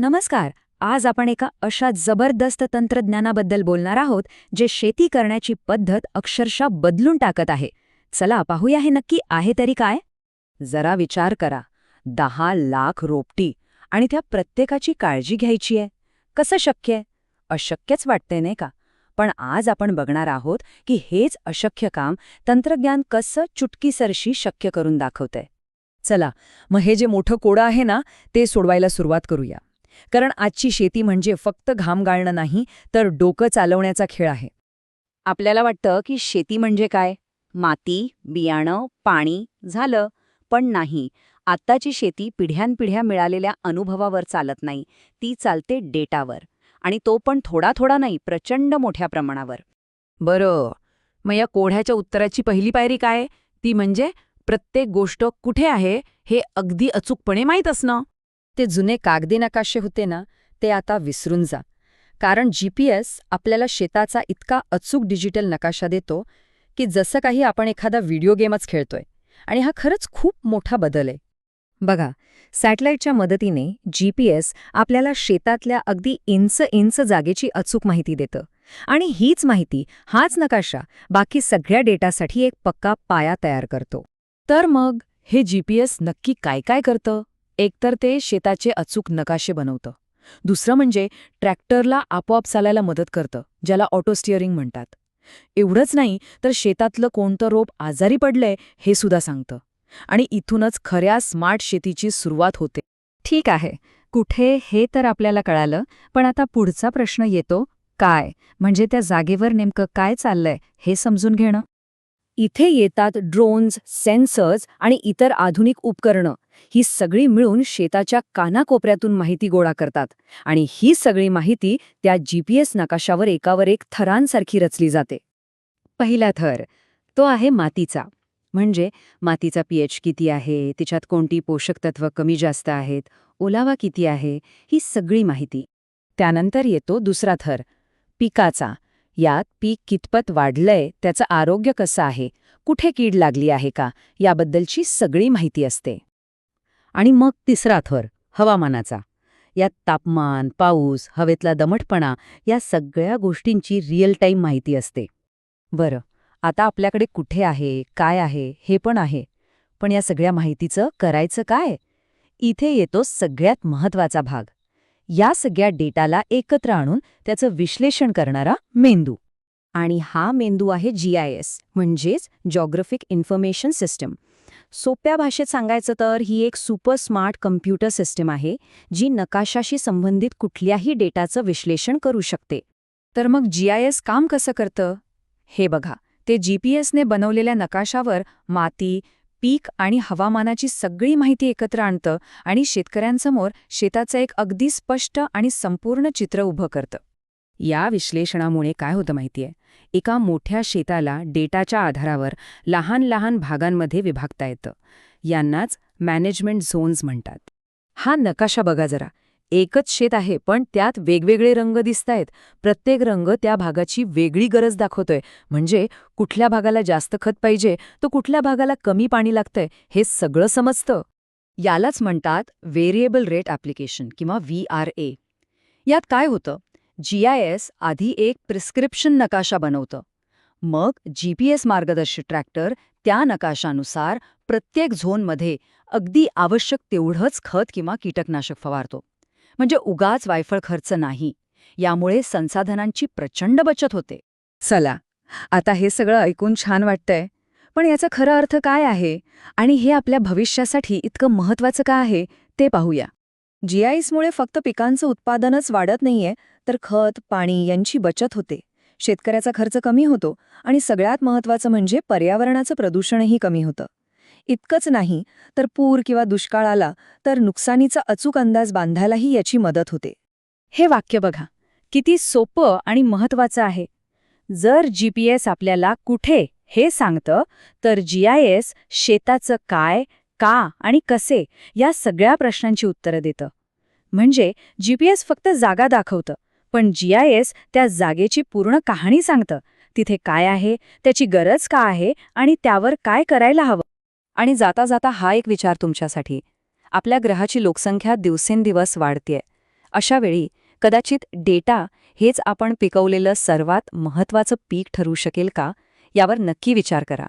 नमस्कार आज आपण एका अशा जबरदस्त तंत्रज्ञानाबद्दल बोलणार आहोत जे शेती करण्याची पद्धत अक्षरशः बदलून टाकत आहे. चला पाहूया हे नक्की आहे तरी काय? जरा विचार करा. दहा लाख रोपटी आणि त्या प्रत्येकाची काळजी घ्यायची आहे. कसं शक्य आहे? अशक्यच वाटते नाही का? पण आज आपण बघणार आहोत की हेच अशक्य काम तंत्रज्ञान कसं चुटकीसरशी शक्य करून दाखवतंय. चला मग हे जे मोठं कोडं आहे ना ते सोडवायला सुरुवात करूया. कारण आजची शेती म्हणजे फक्त घाम गाळणं नाही तर डोकं चालवण्याचा खेळ आहे. आपल्याला वाटतं की शेती म्हणजे काय? माती बियाणं पाणी झालं पण नाही. आत्ताची शेती पिढ्यानपिढ्या मिळालेल्या अनुभवावर चालत नाही. ती चालते डेटावर. आणि तो पण थोडा थोडा नाही प्रचंड मोठ्या प्रमाणावर. बरं. मग या कोढ्याच्या उत्तराची पहिली पायरी काय? ती म्हणजे प्रत्येक गोष्ट कुठे आहे हे अगदी अचूकपणे माहीत असणं. ते जुने कागदी नकाशे होते ना ते आता विसरून जा. कारण जीपीएस आपल्याला शेताचा इतका अचूक डिजिटल नकाशा देतो की जसं काही आपण एखादा व्हिडिओ गेमच खेळतोय. आणि हा खरंच खूप मोठा बदल आहे. बघा सॅटेलाईटच्या मदतीने जीपीएस आपल्याला शेतातल्या अगदी इंच इंच जागेची अचूक माहिती देतं. आणि हीच माहिती हाच नकाशा बाकी सगळ्या डेटासाठी एक पक्का पाया तयार करतो. तर मग हे जीपीएस नक्की काय काय करतं? एकतर ते शेताचे अचूक नकाशे बनवतं. दुसरं म्हणजे ट्रॅक्टरला आपोआप चालायला मदत करतं ज्याला ऑटो स्टिअरिंग म्हणतात. एवढंच नाही तर शेतातलं कोणतं रोप आजारी पडलंय हे सुद्धा सांगतं. आणि इथूनच खऱ्या स्मार्ट शेतीची सुरुवात होते. ठीक आहे. कुठे हे तर आपल्याला कळालं पण आता पुढचा प्रश्न येतो काय? म्हणजे त्या जागेवर नेमकं काय चाललंय हे समजून घेणं? इथे येतात ड्रोन्स सेन्सर्स आणि इतर आधुनिक उपकरणं. ही सगळी मिळून शेताच्या कानाकोपऱ्यातून माहिती गोळा करतात आणि ही सगळी माहिती त्या जीपीएस नकाशावर एकावर एक थरांसारखी रचली जाते. पहिला थर तो आहे मातीचा. म्हणजे मातीचा पीएच किती आहे तिच्यात कोणती पोषक तत्व कमी जास्त आहेत ओलावा किती आहे ही सगळी माहिती. त्यानंतर येतो दुसरा थर पिकाचा. यात पीक कितपत वाढलंय त्याचं आरोग्य कसं आहे कुठे कीड लागली आहे का याबद्दलची सगळी माहिती असते. आणि मग तिसरा थर हवामानाचा. यात तापमान पाऊस हवेतला दमटपणा या सगळ्या गोष्टींची रिअल टाईम माहिती असते. बरं आता आपल्याकडे कुठे आहे काय आहे हे पण आहे. पण या सगळ्या माहितीचं करायचं काय? इथे येतो सगळ्यात महत्त्वाचा भाग. या सगळ्या डेटाला एकत्र आणून त्याचं विश्लेषण करणारा मेंदू. आणि हा मेंदू आहे जी आय एस म्हणजेच जॉग्रफिक इन्फॉर्मेशन सिस्टम सोप्या भाषेत सांगायचं तर ही एक सुपर स्मार्ट कम्प्युटर सिस्टम आहे जी नकाशाशी संबंधित कुठल्याही डेटाचं विश्लेषण करू शकते. तर मग जीआयएस काम कसं करतं? हे बघा ते जीपीएसने बनवलेल्या नकाशावर माती पीक आणि हवामानाची सगळी माहिती एकत्र आणतं आणि शेतकऱ्यांसमोर शेताचं एक अगदी स्पष्ट आणि संपूर्ण चित्र उभं करतं. या विश्लेषणामुळे काय होतं माहितीये? एका मोठ्या शेताला डेटाच्या आधारावर लहान लहान भागांमध्ये विभागता येतं. यांनाच मॅनेजमेंट झोन्स म्हणतात. हा नकाशा बघा जरा. एकच शेत आहे पण त्यात वेगवेगळे रंग दिसतायत. प्रत्येक रंग त्या भागाची वेगळी गरज दाखवतोय. म्हणजे कुठल्या भागाला जास्त खत पाहिजे तो कुठल्या भागाला कमी पाणी लागतंय हे सगळं समजतं. यालाच म्हणतात व्हेरिएबल रेट ॲप्लिकेशन किंवा व्ही आर ए. यात काय होतं? जीआयएस आधी एक प्रिस्क्रिप्शन नकाशा बनवतं. मग जीपीएस मार्गदर्शी ट्रॅक्टर त्या नकाशानुसार प्रत्येक झोनमध्ये अगदी आवश्यक तेवढंच खत किंवा कीटकनाशक फवारतो. म्हणजे उगाच वायफळ खर्च नाही. यामुळे संसाधनांची प्रचंड बचत होते. चला आता हे सगळं ऐकून छान वाटतंय. पण याचा खरा अर्थ काय आहे? आणि हे आपल्या भविष्यासाठी इतकं महत्वाचं का आहे? ते पाहूया. जीआयसमुळे फक्त पिकांचं उत्पादनच वाढत नाहीये तर खत पाणी यांची बचत होते. शेतकऱ्याचा खर्च कमी होतो आणि सगळ्यात महत्वाचं म्हणजे पर्यावरणाचं प्रदूषणही कमी होतं. इतकंच नाही तर पूर किंवा दुष्काळ आला तर नुकसानीचा अचूक अंदाज बांधायलाही याची मदत होते. हे वाक्य बघा. किती सोपं आणि महत्वाचं आहे. जर जीपीएस आपल्याला कुठे हे सांगतं तर जीआयएस शेताचं काय का आणि कसे या सगळ्या प्रश्नांची उत्तरं देतं. म्हणजे जीपीएस फक्त जागा दाखवतं पण जीआयएस त्या जागेची पूर्ण कहाणी सांगतं. तिथे काय आहे त्याची गरज का आहे आणि त्यावर काय करायला हवं? आणि जाता जाता हा एक विचार तुमच्यासाठी. आपल्या ग्रहाची लोकसंख्या दिवसेंदिवस वाढतेय. अशा वेळी कदाचित डेटा हेच आपण पिकवलेलं सर्वात महत्त्वाचं पीक ठरू शकेल का? यावर नक्की विचार करा.